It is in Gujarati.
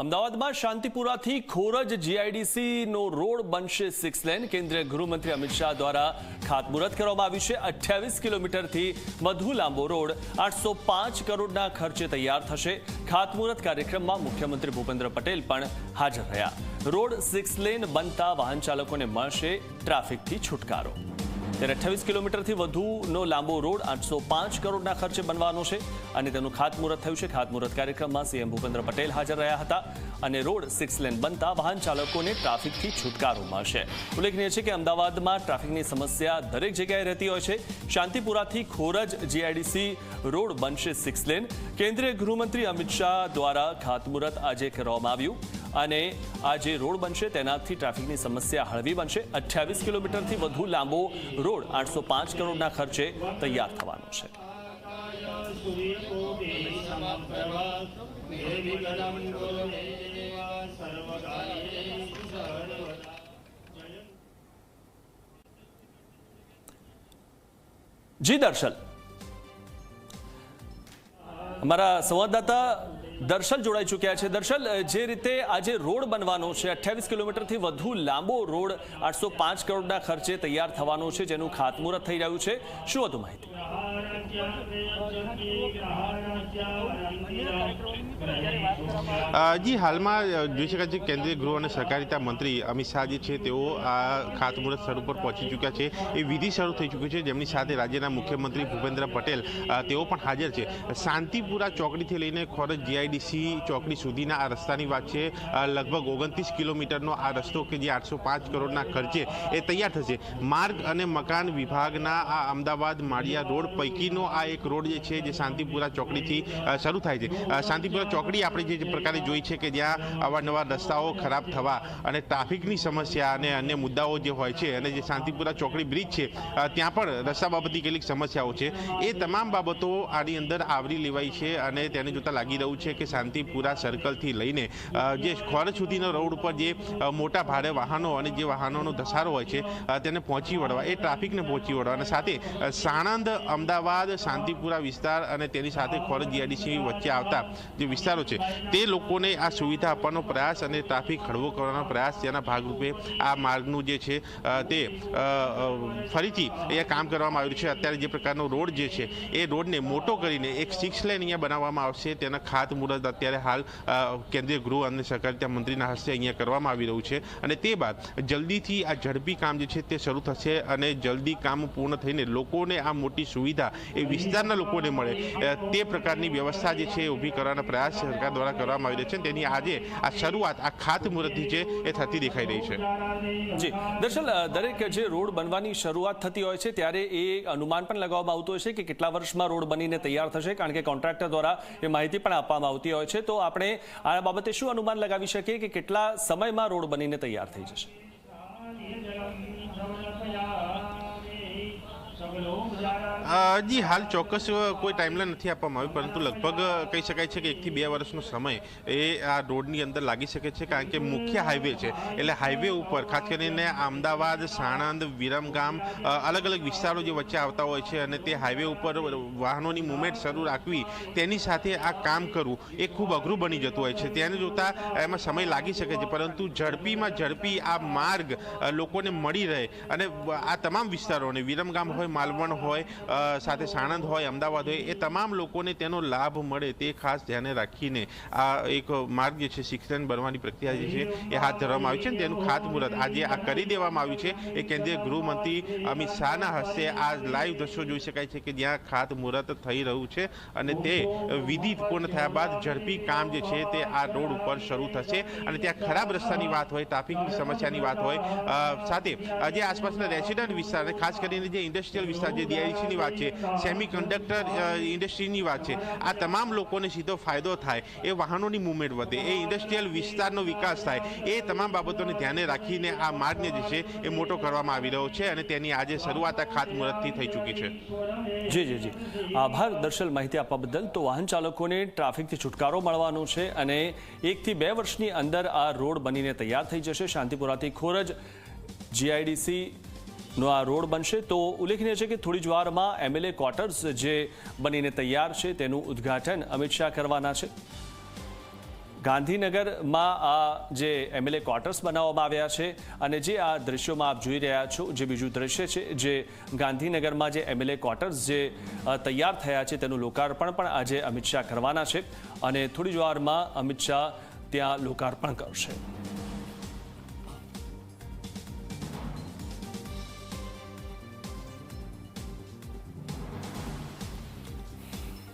અમદાવાદમાં શાંતિપુરાથી ખોરજ જીઆઈડીસીનો રોડ બનશે સિક્સ લેન કેન્દ્રીય ગૃહમંત્રી અમિત શાહ દ્વારા ખાતમુહૂર્ત કરવામાં આવ્યું છે. અઠ્યાવીસ કિલોમીટરથી વધુ લાંબો રોડ, આઠસો પાંચ કરોડના ખર્ચે તૈયાર થશે. ખાતમુહૂર્ત કાર્યક્રમમાં મુખ્યમંત્રી ભૂપેન્દ્ર પટેલ પણ હાજર રહ્યા. રોડ સિક્સ લેન બનતા વાહન ચાલકોને મળશે ટ્રાફિકથી છુટકારો. ત્યારે અઠ્યાવીસ કિલોમીટરથી વધુનો લાંબો રોડ આઠસો પાંચ કરોડના ખર્ચે બનવાનો છે અને તેનું ખાતમુહૂર્ત થયું છે. ખાતમુહૂર્ત કાર્યક્રમમાં સીએમ ભૂપેન્દ્ર પટેલ હાજર રહ્યા હતા અને રોડ સિક્સ લેન બનતા વાહન ચાલકોને ટ્રાફિકથી છુટકારો મળશે. ઉલ્લેખનીય છે કે અમદાવાદમાં ટ્રાફિકની સમસ્યા દરેક જગ્યાએ રહેતી હોય છે. શાંતિપુરાથી ખોરજ જીઆઈડીસી રોડ બનશે સિક્સ લેન. કેન્દ્રીય ગૃહમંત્રી અમિત શાહ દ્વારા ખાતમુહૂર્ત આજે કરવામાં આવ્યું. અને આ જે રોડ બનશે તેનાથી ટ્રાફિકની સમસ્યા હળવી બનશે. અઠ્યાવીસ કિલોમીટરથી વધુ લાંબો રોડ આઠસો પાંચ કરોડના ખર્ચે તૈયાર થવાનો છે. જી દર્શન અમારા સંવાદદાતા દર્શલ જોડાઈ ચૂક્યા છે. દર્શલ જે રીતે આજે રોડ બનવાનો છે, અઠ્યાવીસ કિલોમીટરથી વધુ લાંબો રોડ આઠસો પાંચ કરોડના ખર્ચે તૈયાર થવાનો છે, જેનું ખાતમુહૂર્ત થઈ રહ્યું છે. શું વધુ માહિતી? જી, હાલમાં જોઈ શકાય છે કેન્દ્રીય ગૃહ અને સહકારિતા મંત્રી અમિત શાહ જે છે, તેઓ આ ખાતમુહૂર્ત સ્થળ ઉપર પહોંચી ચૂક્યા છે. એ વિધિ શરૂ થઈ ચૂકી છે. જેમની સાથે રાજ્યના મુખ્યમંત્રી ભૂપેન્દ્ર પટેલ તેઓ પણ હાજર છે. શાંતિપુરા ચોકડીથી લઈને ખોરજ જીઆઈડીસી ચોકડી સુધીના આ રસ્તાની વાત છે. લગભગ ઓગણત્રીસ કિલોમીટરનો આ રસ્તો કે જે આઠસો પાંચ કરોડના ખર્ચે એ તૈયાર થશે. માર્ગ અને મકાન વિભાગના આ અમદાવાદ માળિયા રોડ પૈકીનો આ એક રોડ જે છે, જે શાંતિપુરા ચોકડીથી શરૂ થાય છે. શાંતિપુરા ચોકડી આપણે જે પ્રકારે જોઈ છે કે જ્યાં અવારનવાર રસ્તાઓ ખરાબ થવા અને ટ્રાફિકની સમસ્યા અને અન્ય મુદ્દાઓ જે હોય છે અને જે શાંતિપુરા ચોકડી બ્રિજ છે ત્યાં પણ રસ્તા બાબતની કેટલીક સમસ્યાઓ છે. એ તમામ બાબતો આની અંદર આવરી લેવાઈ છે અને તેને જોતાં લાગી રહ્યું છે કે શાંતિપુરા સર્કલથી લઈને જે ખોરજ સુધીનો રોડ ઉપર જે મોટા ભારે વાહનો અને જે વાહનોનો ધસારો હોય છે તેને પહોંચી વળવા, એ ટ્રાફિકને પહોંચી વળવા અને સાથે સાણંદ, અમદાવાદ, શાંતિપુરા વિસ્તાર અને તેની સાથે ખોરજ જીઆઈડીસી વચ્ચે આવતા જે વિસ્તારો છે, તે લોકોને આ સુવિધા આપવાનો પ્રયાસ અને ટ્રાફિક હળવો કરવાનો પ્રયાસ તેના ભાગરૂપે આ માર્ગનું જે છે તે ફરીથી અહીંયા કામ કરવામાં આવ્યું છે. અત્યારે જે પ્રકારનો રોડ જે છે, એ રોડને મોટો કરીને એક સિક્સ લેન અહીંયા બનાવવામાં આવશે. તેના ખાતમુહૂર્ત અત્યારે હાલ કેન્દ્રીય ગૃહ અને સહકારિતા મંત્રીના હસ્તે અહીંયા કરવામાં આવી રહ્યું છે. અને તે બાદ જલ્દીથી આ ઝડપી કામ જે છે તે શરૂ થશે અને જલ્દી કામ પૂર્ણ થઈને લોકોને આ મોટી સુવિધા એ વિસ્તારના લોકોને મળે. તે પ્રકારની વ્યવસ્થા જે છે ઊભી કરવાના પ્રયાસ સરકાર દ્વારા કરવામાં આવી રહ્યો છે તેની આજે આ શરૂઆત, આ ખાતમુહૂર્તથી છે એ થતી દેખાઈ રહી છે. જી. દર્શલ દરેક જે રોડ બનવાની શરૂઆત થતી હોય છે ત્યારે એ અનુમાન પણ લગાવવામાં આવતું હોય છે કે કેટલા વર્ષમાં રોડ બનીને તૈયાર થશે, કારણ કે કોન્ટ્રાક્ટર દ્વારા એ માહિતી પણ આપવામાં આવતી હોય છે, તો આપણે આ બાબતે શું અનુમાન લગાવી શકીએ કે કેટલા સમયમાં રોડ બનીને તૈયાર થઈ જશે? જી, હાલ ચોક્કસ કોઈ ટાઈમલાઈન નથી આપવામાં આવી પરંતુ લગભગ કહી શકાય છે કે એકથી બે વર્ષનો સમય એ આ રોડની અંદર લાગી શકે છે, કારણ કે મુખ્ય હાઈવે છે. એટલે હાઈવે ઉપર, ખાસ કરીને અમદાવાદ, સાણંદ, વિરમગામ અલગ અલગ વિસ્તારો જે વચ્ચે આવતા હોય છે અને તે હાઈવે ઉપર વાહનોની મુવમેન્ટ શરૂ રાખવી, તેની સાથે આ કામ કરવું એ ખૂબ અઘરું બની જતું હોય છે. તેને જોતા એમાં સમય લાગી શકે છે, પરંતુ ઝડપીમાં ઝડપી આ માર્ગ લોકોને મળી રહે અને આ તમામ વિસ્તારોને, વિરમગામ હોય, માલવણ હોય સાથે સાણંદ હોય, અમદાવાદ હોય, એ તમામ લોકોને તેનો લાભ મળે તે ખાસ ધ્યાને રાખીને આ એક માર્ગ જે છે, શિક્ષણ બનવાની પ્રક્રિયા જે છે, એ હાથ ધરવામાં આવી છે તેનું ખાતમુહૂર્ત આજે આ કરી દેવામાં આવ્યું છે. એ કેન્દ્રીય ગૃહમંત્રી અમિત શાહના હસ્તે આ લાઈવ દ્રશ્યો જોઈ શકાય છે કે જ્યાં ખાતમુહૂર્ત થઈ રહ્યું છે અને તે વિધિ પૂર્ણ થયા બાદ ઝડપી કામ જે છે તે આ રોડ ઉપર શરૂ થશે અને ત્યાં ખરાબ રસ્તાની વાત હોય, ટ્રાફિકની સમસ્યાની વાત હોય સાથે જે આસપાસના રેસિડન્ટ વિસ્તાર ખાસ કરીને જે ઇન્ડસ્ટ્રીયલ વિસ્તાર જે ડીઆઈસીની વાત છે સેમી કન્ડક્ટર ઇન્ડસ્ટ્રીની વાત છે. આ તમામ લોકોને સીધો ફાયદો થાય, એ વાહનોની મુવમેન્ટ વધે, એ ઇન્ડસ્ટ્રીયલ વિસ્તારનો વિકાસ થાય, એ તમામ બાબતોને ધ્યાને રાખીને આ માર્ગને જે છે, એ મોટો કરવામાં આવી રહ્યો છે અને તેની આજે શરૂઆત આ ખાતમુહૂર્તથી થઈ ચૂકી છે. જી જી જી. આભાર દર્શલ માહિતી આપવા બદલ તો વાહન ચાલકોને ટ્રાફિકથી છુટકારો મળવાનો છે અને એકથી બે વર્ષની અંદર આ રોડ બનીને તૈયાર થઈ જશે. શાંતિપુરાથી ખોરજ, જીઆઈડીસી નો આ રોડ બનશે તો ઉલ્લેખનીય છે કે થોડી જ વારમાં એમએલએ ક્વાર્ટર્સ જે બનીને તૈયાર છે તેનું ઉદ્ઘાટન અમિત શાહ કરવાના છે. ગાંધીનગરમાં આ જે એમએલએ ક્વાર્ટર્સ બનાવવામાં આવ્યા છે અને જે આ દ્રશ્યોમાં આપ જોઈ રહ્યા છો, જે બીજું દ્રશ્ય છે જે ગાંધીનગરમાં જે એમએલએ ક્વાર્ટર્સ જે તૈયાર થયા છે તેનું લોકાર્પણ પણ આજે અમિત શાહ કરવાના છે અને થોડી જ વારમાં અમિત શાહ ત્યાં લોકાર્પણ કરશે.